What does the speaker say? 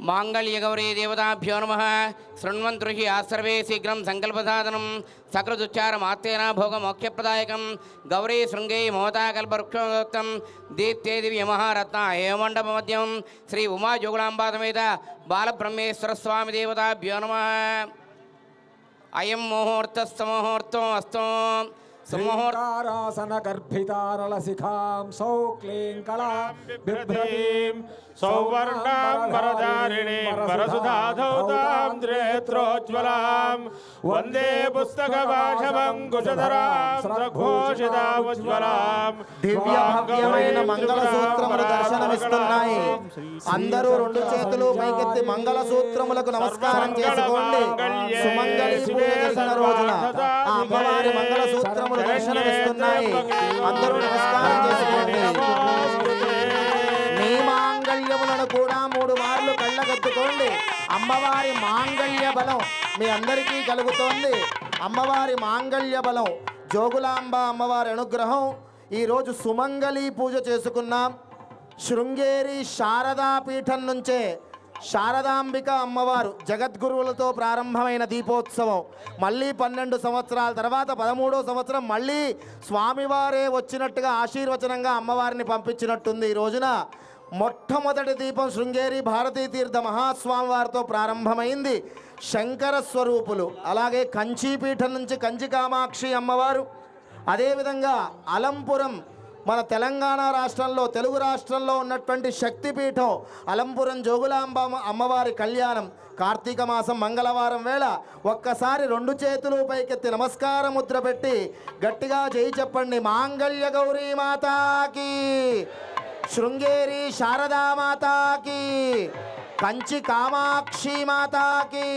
మాంగళ్యగౌరీ దేవతాభ్యో నమ శృణ్వంతృ హి ఆసర్వే శీఘ్రం సంకల్పసాధనం సకృదుచ్చారమాత్తేన భోగమోక్షప్రదాయకం గౌరీ శృంగే మమతాకల్పవృక్షోక్తం దీప్తే దివ్యమహారత్న హేమండపమద్యం శ్రీ ఉమా జోగులాంబా సమేత బాలబ్రహ్మేశ్వర స్వామి దేవతాభ్యో నమ అయం ముహూర్తస్తముహూర్తం అస్తం సుముహూర్త శ్రీకారాసన గర్భితారల శిఖాం సౌక్లీం కళా బిభ్రతీం సౌవర్ణాం వరదారిణీం వరసుధాధౌతాం త్రేత్రోజ్వలాం వందే పుస్తకవాశవం కుశధరాం సఘోషితాముజ్వలాం దివ్య భవ్యమైన మంగళ సూత్రములు దర్శనమిస్తున్నాయి. అందరూ రెండు చేతులు పైకెత్తి మంగళ సూత్రములకు నమస్కారం చేసుకోండి. సుమంగళి పూజ చేసిన రోజున ఆ అమ్మవారి మంగళ సూత్రములు దర్శనమిస్తున్నాయి అందరూ నమస్కారం చేసుకోండి. మీ మాంగళ్యములను కూడా మూడు మార్లు కళ్ళగత్తుకోండి అమ్మవారి మాంగళ్య బలం మీ అందరికీ కలుగుతోంది. అమ్మవారి మాంగళ్య బలం జోగులాంబ అమ్మవారి అనుగ్రహం. ఈరోజు సుమంగళి పూజ చేసుకున్నాం. శృంగేరి శారదా పీఠం నుంచే శారదాంబిక అమ్మవారు జగద్గురువులతో ప్రారంభమైన దీపోత్సవం. మళ్ళీ పన్నెండు సంవత్సరాల తర్వాత పదమూడో సంవత్సరం మళ్ళీ స్వామివారే వచ్చినట్టుగా ఆశీర్వచనంగా అమ్మవారిని పంపించినట్టుంది. ఈ రోజున మొట్టమొదటి దీపం శృంగేరి భారతీ తీర్థ మహాస్వామి వారితో ప్రారంభమైంది. శంకర స్వరూపులు అలాగే కంచీపీఠం నుంచి కంచి కామాక్షి అమ్మవారు. అదేవిధంగా అలంపురం మన తెలంగాణ రాష్ట్రంలో తెలుగు రాష్ట్రంలో ఉన్నటువంటి శక్తిపీఠం అలంపురం జోగులాంబ అమ్మవారి కళ్యాణం. కార్తీక మాసం మంగళవారం వేళ ఒక్కసారి రెండు చేతులు పైకెత్తి నమస్కార ముద్ర పెట్టి గట్టిగా చేయి చెప్పండి. మాంగళ్య గౌరీ మాతాకి. శృంగేరి శారదా మాతాకి. కంచి కామాక్షి మాతాకి.